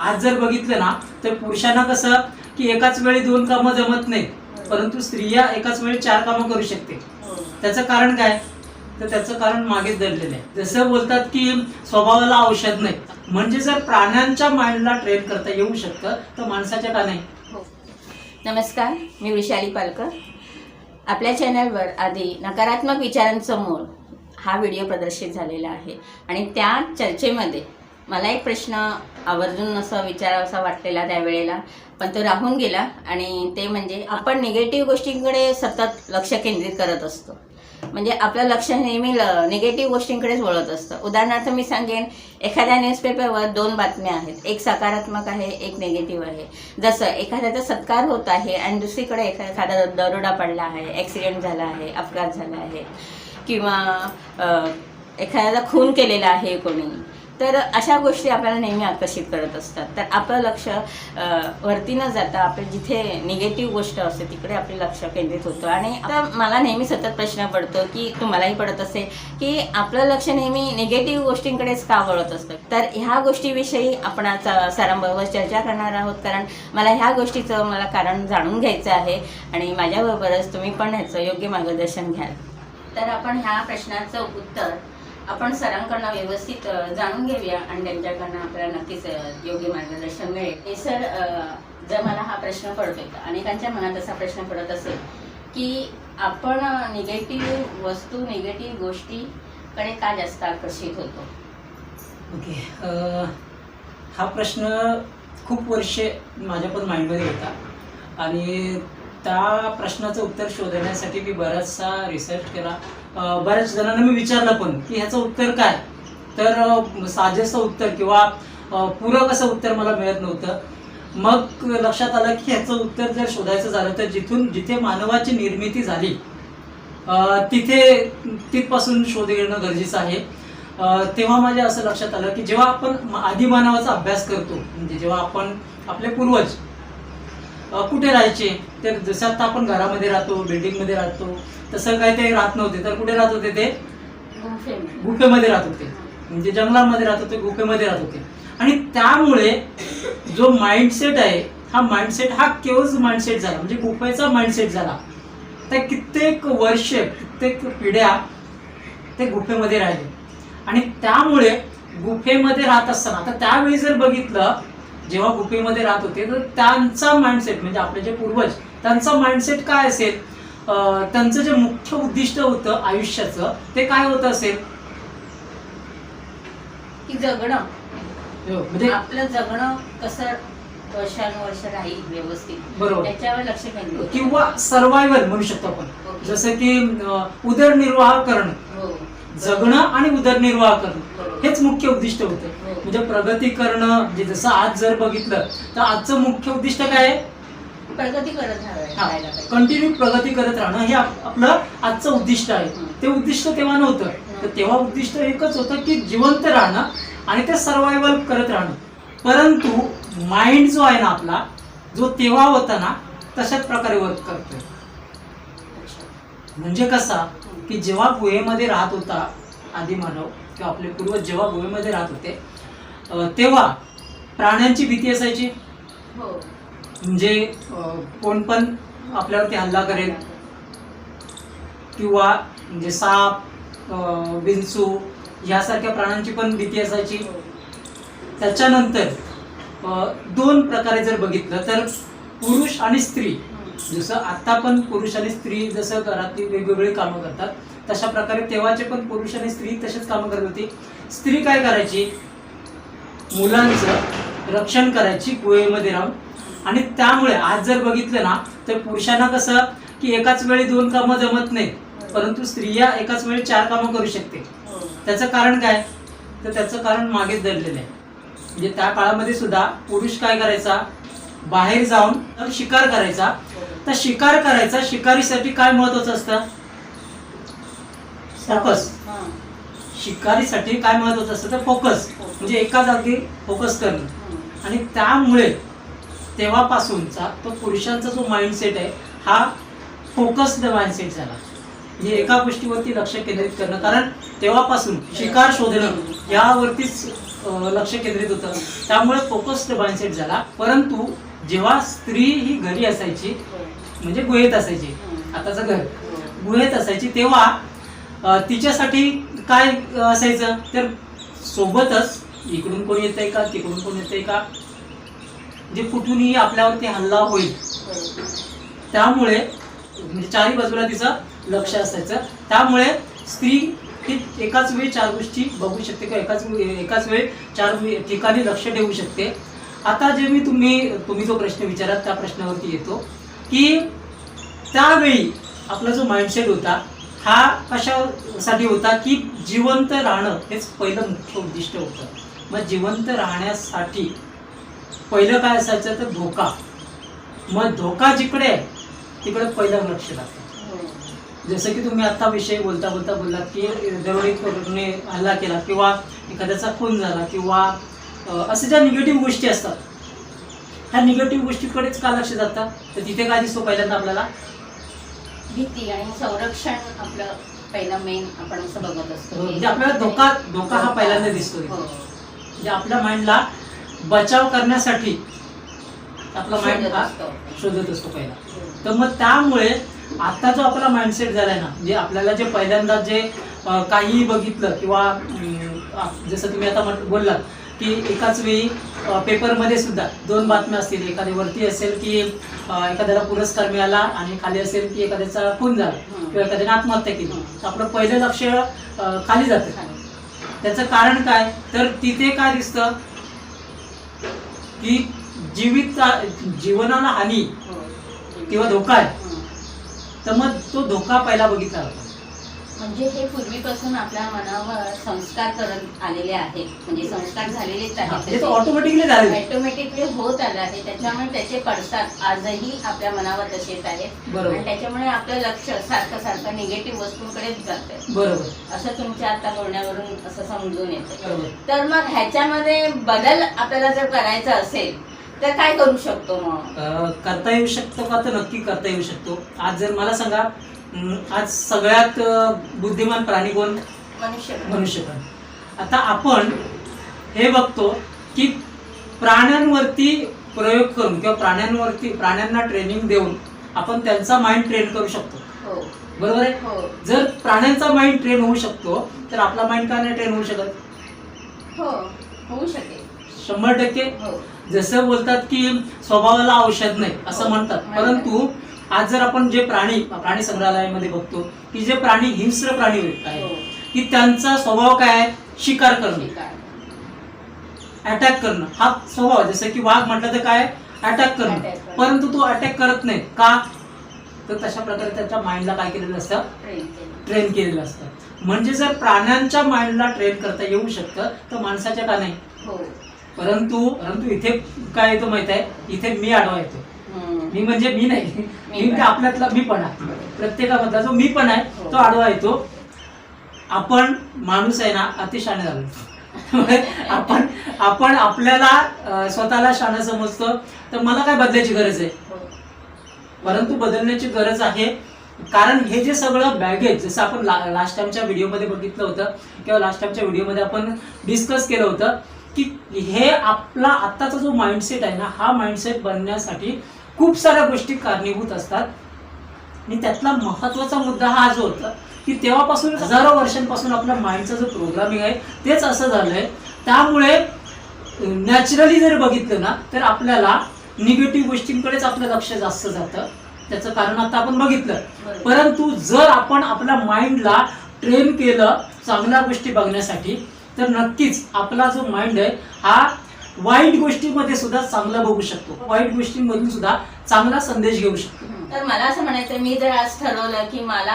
आज जर बघितलं ना तर पुरुषांना कसं की एकाच वेळी दोन कामं जमत नाहीत परंतु स्त्रिया एकाच वेळी चार कामं करू शकते. त्याचं कारण काय? तर त्याचं कारण मागेच दडलेलं आहे. जसं बोलतात की स्वभावाला औषध नाही. म्हणजे जर प्राण्यांच्या माइंडला ट्रेन करता येऊ शकतं तर माणसाच्या का नाही? नमस्कार मी विशाली पालकर. आपल्या चॅनलवर आधी नकारात्मक विचारांचं मूळ हा व्हिडिओ प्रदर्शित झालेला आहे. आणि त्या चर्चेमध्ये मला एक प्रश्न आवर्जून असं विचारावासा वाटलेला त्यावेळेला पण तो राहून गेला आणि ते म्हणजे आपण निगेटिव्ह गोष्टींकडे सतत लक्ष केंद्रित करत असतो. म्हणजे आपलं लक्ष नेहमी निगेटिव्ह गोष्टींकडेच वळत असतं. उदाहरणार्थ मी सांगेन एखाद्या न्यूजपेपरवर दोन बातम्या आहेत. एक सकारात्मक आहे एक निगेटिव्ह आहे. जसं एखाद्याचा सत्कार होत आहे आणि दुसरीकडे एखा एखादा दरोडा पडला आहे ॲक्सिडेंट झाला आहे अपघात झाला आहे किंवा एखाद्याला एखाद्याचा खून केलेला आहे कोणी तर अशा गोष्टी आपल्याला नेहमी आकर्षित करत असतात. तर आपलं लक्ष वरती न जाता आपले जिथे निगेटिव्ह गोष्ट असते तिकडे आपले लक्ष केंद्रित होतं. आणि आता मला नेहमी सतत प्रश्न पडतो की तुम्हालाही पडत असेल की आपलं लक्ष नेहमी निगेटिव्ह गोष्टींकडेच का वळत असतं? तर ह्या गोष्टीविषयी आपण आज सरांबरोबर चर्चा करणार आहोत. कारण मला ह्या गोष्टीचं मला कारण जाणून घ्यायचं आहे आणि माझ्याबरोबरच तुम्ही पण ह्याचं योग्य मार्गदर्शन घ्याल. तर आपण ह्या प्रश्नाचं उत्तर आपण सरांकडनं व्यवस्थित जाणून घेऊया आणि त्यांच्याकडनं आपल्याला नक्कीच योग्य मार्गदर्शन मिळेल. हे सर जर मला हा प्रश्न पडतोय अनेकांच्या मनात असा प्रश्न पडत असेल की आपण निगेटिव्ह वस्तू निगेटिव्ह गोष्टीकडे का जास्त आकर्षित होतो? ओके हा प्रश्न खूप वर्षे माझ्या पण माइंडमध्ये होता. आणि त्या प्रश्नाचं उत्तर शोधण्यासाठी मी बराचसा रिसर्च केला. बऱ्याच जणांना मी विचारलं पण की ह्याचं उत्तर काय? तर साजेसं उत्तर किंवा पूरक असं उत्तर मला मिळत नव्हतं. मग लक्षात आलं की ह्याचं उत्तर जर शोधायचं झालं तर जिथून जिथे मानवाची निर्मिती झाली तिथे तिथपासून शोध घेणं गरजेचं आहे. तेव्हा माझ्या असं लक्षात आलं की जेव्हा आपण आदिमानवाचा अभ्यास करतो म्हणजे जेव्हा आपण आपले पूर्वज कुठे राहायचे? तर जसं आता आपण घरामध्ये राहतो बिल्डिंगमध्ये राहतो तसं काही ते राहत नव्हते. तर कुठे राहत होते ते? गुंफेमध्ये. गुफेमध्ये राहत होते. म्हणजे जंगलामध्ये राहत होते गुफेमध्ये राहत होते. आणि त्यामुळे जो माइंडसेट आहे हा माइंडसेट हा केवळ माइंडसेट झाला. म्हणजे गुफेचा माइंडसेट झाला. त्या कित्येक वर्ष कित्येक पिढ्या ते गुफेमध्ये राहिले. आणि त्यामुळे गुफेमध्ये राहत असताना आता त्यावेळी जर बघितलं जेव्हा गुफेमध्ये राहत होते तर त्यांचा माइंडसेट म्हणजे आपले जे पूर्वज त्यांचा माइंडसेट काय असेल? त्यांचं जे मुख्य उद्दिष्ट होतं आयुष्याचं ते काय होतं असेल? की जगणं. म्हणजे आपलं जगणं कसं वर्षानुवर्ष राहील व्यवस्थित बरोबर. त्याच्यावर लक्ष केंद्रित किंवा सर्वायवल म्हणू शकतो आपण. जसं की उदरनिर्वाह करणं. हो. जगणं आणि उदरनिर्वाह करणं. हेच मुख्य उद्दिष्ट होतं. हो. म्हणजे प्रगती करणं म्हणजे जसं आज जर बघितलं तर आजचं मुख्य उद्दिष्ट काय आहे? प्रगती करत. कंटिन्यू प्रगती करत राहणं हे आप- आपलं आजचं उद्दिष्ट आहे. ते उद्दिष्ट तेव्हा नव्हतं. तर तेव्हा उद्दिष्ट एकच होतं की जिवंत राहणं आणि ते सर्वायवल करत राहणं. परंतु माइंड जो आहे ना आपला जो तेव्हा होता ना तशाच प्रकारे वर्क करतोय. म्हणजे कसा की जेव्हा गुहेमध्ये राहत होता आदिमानव किंवा आपले पूर्वज जेव्हा गुहेमध्ये राहत होते तेव्हा प्राण्यांची भीती असायची. हो. म्हणजे कोण पण आपल्यावरती हल्ला करेल किंवा म्हणजे साप विंचू यासारख्या प्राण्यांची पण भीती असायची. त्याच्यानंतर अं, दोन प्रकारे जर बघितलं तर पुरुष आणि स्त्री जसं आता पण पुरुष आणि स्त्री जसं घरातली वेगवेगळी कामं करतात तशा प्रकारे तेव्हाचे पण पुरुष आणि स्त्री तसेच कामं करत होती. स्त्री काय करायची? मुलांचं रक्षण करायची गुहेमध्ये राहून. आणि त्यामुळे आज जर बघितलं ना तर पुरुषांना कसं की एकाच वेळी दोन कामं जमत नाहीत परंतु स्त्रिया एकाच वेळी चार कामं करू शकते. त्याचं कारण काय? तर त्याचं कारण मागेच दडलेलं आहे. म्हणजे त्या काळामध्ये सुद्धा पुरुष काय करायचा? बाहेर जाऊन शिकार करायचा. तर शिकार करायचा शिकारीसाठी काय महत्वाचं असतं? फोकस. हां. शिकारीसाठी काय महत्वाचं असतं? तर फोकस. म्हणजे एका जागी फोकस करणं. हं. आणि त्यामुळे तेव्हापासूनचा तो पुरुषांचा जो माइंडसेट आहे हा फोकस्ड माइंडसेट झाला. म्हणजे एका गोष्टीवरती लक्ष केंद्रित करणं. कारण तेव्हापासून शिकार शोधणं यावरतीच लक्ष केंद्रित होतं. त्यामुळे फोकस्ड माइंडसेट झाला. परंतु जेव्हा स्त्री ही घरी असायची म्हणजे गुहेत असायची. आताचं घर. गुहेत असायची. तेव्हा तिच्यासाठी काय असायचं? तर सोबतच इकडून कोण येतंय का? तिकडून कोण येतंय का? जे कुठूनही आपल्यावरती हल्ला होईल. त्यामुळे म्हणजे चारही बाजूला तिचं लक्ष असायचं. त्यामुळे स्त्री ही एकाच वेळी चार गोष्टी बघू शकते किंवा एकाच एकाच वेळी चार ठिकाणी लक्ष ठेवू शकते. आता जे मी तुम्ही तुम्ही जो प्रश्न विचारात त्या प्रश्नावरती येतो. की त्यावेळी आपला जो माइंडसेट होता हा कशासाठी होता की जिवंत राहणं हेच पहिलं मुख्य उद्दिष्ट होतं. मग जिवंत राहण्यासाठी पहिलं काय असायचं तर धोका. मग धोका जिकडे आहे तिकडे पहिलं लक्ष लागतं. जसं की तुम्ही आता विषय बोलता बोलता बोललात की दरोडेखोरने हल्ला केला किंवा एखाद्याचा खून झाला किंवा असं ज्या निगेटिव्ह गोष्टी असतात ह्या निगेटिव्ह गोष्टीकडेच का लक्ष जातं? तर तिथे काय दिसतो पहिल्यांदा आपल्याला. भीती आणि संरक्षण आपलं पहिलं मेन आपण असं बघत असतो. म्हणजे आपल्याला धोका धोका हा पहिल्यांदा दिसतो हो. म्हणजे आपल्या माइंडला बचाव करण्यासाठी आपला माइंड शोधत हा असतो. शोधत असतो पहिला. तर मग त्यामुळे आता जो आपला माइंडसेट झालाय ना जे आपल्याला जे पहिल्यांदा जे काहीही बघितलं किंवा जसं तुम्ही आता बोललात की एकाच वेळी पेपरमध्ये सुद्धा दोन बातम्या असतील एखादी वरती असेल की एखाद्याला पुरस्कार मिळाला आणि खाली असेल की एखाद्याचा खून झाला. किंवा एखाद्याने आत्महत्या केली. तर आपलं पहिलं लक्ष खाली जातं त्याचं कारण काय तर तिथे काय दिसतं की जीवित जीवनाला हानी हो. किंवा धोका आहे. तर मग तो धोका पहिला बघितला जातो म्हणजे हे पूर्वीपासून आपल्या मनावर संस्कार करत आलेले आहेत. म्हणजे संस्कार झालेलेच म्हणजे आहेत तो ऑटोमॅटिकली आहे. ऑटोमॅटिकली होत आलं आहे. त्याच्यामुळे त्याचे पडसाद आजही आपल्या मनावर तसेच आहेत. बरोबर. आणि त्याच्यामुळे आपलं लक्ष सारखं सारखं निगेटिव्ह वस्तूंकडेच जात आहे बरोबर. असं तुमच्या आता बोलण्यावरून असं समजून येतं. बरोबर. तर मग ह्याच्यामध्ये बदल आपल्याला जर करायचा असेल तर काय करू शकतो मग? करता येऊ शकतो का? तर नक्की करता येऊ शकतो. आज जर मला सांगा आज सगळ्यात बुद्धिमान प्राणी कोण? मनुष्य मनुष्यपण आता आपण हे बघतो की प्राण्यांवरती प्रयोग करून किंवा प्राण्यांवरती प्राण्यांना ट्रेनिंग देऊन आपण त्यांचा माइंड ट्रेन करू शकतो. हो. बरोबर आहे? हो. जर प्राण्यांचा माइंड ट्रेन होऊ शकतो तर आपला माइंड का नाही ट्रेन होऊ शकत? हो. होऊ शकेल. शंभर टक्के. हो. जसं बोलतात की स्वभावाला औषध नाही असं म्हणतात. परंतु आज जर आपण जे प्राणी प्राणी संग्रहालयामध्ये बघतो की जे प्राणी हिंस्र प्राणी हो आहेत की त्यांचा स्वभाव काय आहे? शिकार करणं. अटॅक करणं. हा स्वभाव. जसं की वाघ म्हटलं तर काय? अटॅक करणं. परंतु तो अटॅक करत नाही. का? तर तशा प्रकारे त्याच्या माइंडला काय केलेलं असतं. ट्रेन केलेलं असतं. म्हणजे जर प्राण्यांच्या माइंडला ट्रेन करता येऊ शकतं तर माणसाच्या का नाही? हो. परंतु परंतु इथे काय येतो माहीत आहे? इथे मी आडवा येतो. मी म्हणजे मी नाही मी मी म्हणजे. आपल्यातला मी पण आहे प्रत्येकामधला जो मी पण आहे. तो आडवा येतो आपण माणूस आहे ना अतिशाने झालो आपण आपण आपल्याला स्वतःला शाणं समजतो तर मला काय बदलायची गरज आहे. परंतु बदलण्याची गरज आहे कारण हे जे सगळं बॅगेज जसं आपण लास्ट टाइमच्या व्हिडिओमध्ये बघितलं होतं किंवा लास्ट टाइमच्या व्हिडिओमध्ये आपण डिस्कस केलं होतं की हे आपला आत्ताचा जो माइंडसेट आहे ना हा माइंडसेट बनण्यासाठी खूप साऱ्या गोष्टी कारणीभूत असतात. आणि त्यातला महत्त्वाचा मुद्दा हा जो होता की तेव्हापासून हजारो वर्षांपासून आपल्या माइंडचा जो प्रोग्रामिंग आहे तेच असं झालंय. त्यामुळे नॅचरली जर बघितलं ना तर आपल्याला निगेटिव्ह गोष्टींकडेच आपलं लक्ष जास्त जातं. त्याचं कारण आता आपण बघितलं. परंतु जर आपण आपल्या माइंडला ट्रेन केलं चांगल्या गोष्टी बघण्यासाठी तर नक्कीच आपला जो माइंड आहे हा वाईट गोष्टीमध्ये सुद्धा चांगला बघू शकतो. वाईट गोष्टींमधून सुद्धा चांगला संदेश घेऊ शकतो. तर मला असं म्हणायचं मी जर आज ठरवलं की मला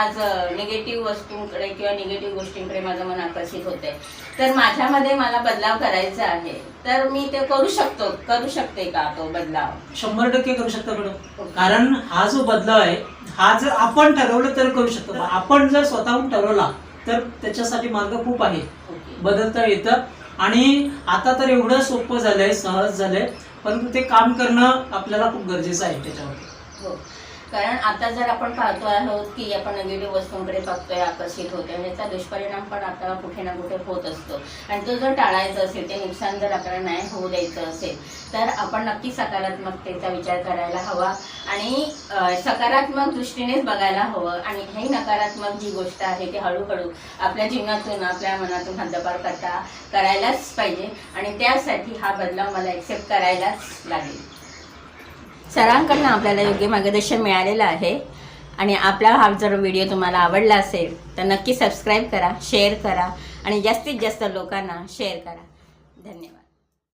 आज निगेटिव्ह वस्तूंकडे किंवा निगेटिव्ह गोष्टींकडे माझं मन आकर्षित होतंय तर माझ्यामध्ये मला बदलाव करायचा आहे. तर मी ते करू शकतो करू शकते का तो बदलाव? शंभर टक्के करू शकतो मॅडम. कारण हा जो बदलाव आहे हा जर आपण ठरवलं तर करू शकतो. आपण जर स्वतःहून ठरवला तर त्याच्यासाठी मार्ग खूप आहे. बदलता येतं. आणि आता तर एवढं सोपं झालंय सहज झालंय परंतु ते काम करणं आपल्याला खूप गरजेचं आहे त्याच्यावर हो. कारण आता जर आपण पाहतो आहोत की आपण निगेटिव्ह वस्तूंकडे बघतोय आकर्षित होतोय याचा दुष्परिणाम पण आता कुठे ना कुठे होत असतो. आणि तो जर टाळायचा असेल ते नुकसान जर आपल्याला नाही होऊ द्यायचं असेल तर आपण नक्की सकारात्मकतेचा विचार करायला हवा आणि सकारात्मक दृष्टीनेच बघायला हवं. आणि ही नकारात्मक जी गोष्ट आहे ती हळूहळू आपल्या जीवनातून आपल्या मनातून हद्दपार करता करायलाच पाहिजे. आणि त्यासाठी हा बदलाव मला एक्सेप्ट करायलाच लागेल. सरांकडनं आपल्याला योग्य मार्गदर्शन मिळालेलं आहे. आणि आपला हा जर व्हिडिओ तुम्हाला आवडला असेल तर नक्की सबस्क्राईब करा शेअर करा आणि जास्तीत जास्त लोकांना शेअर करा. धन्यवाद.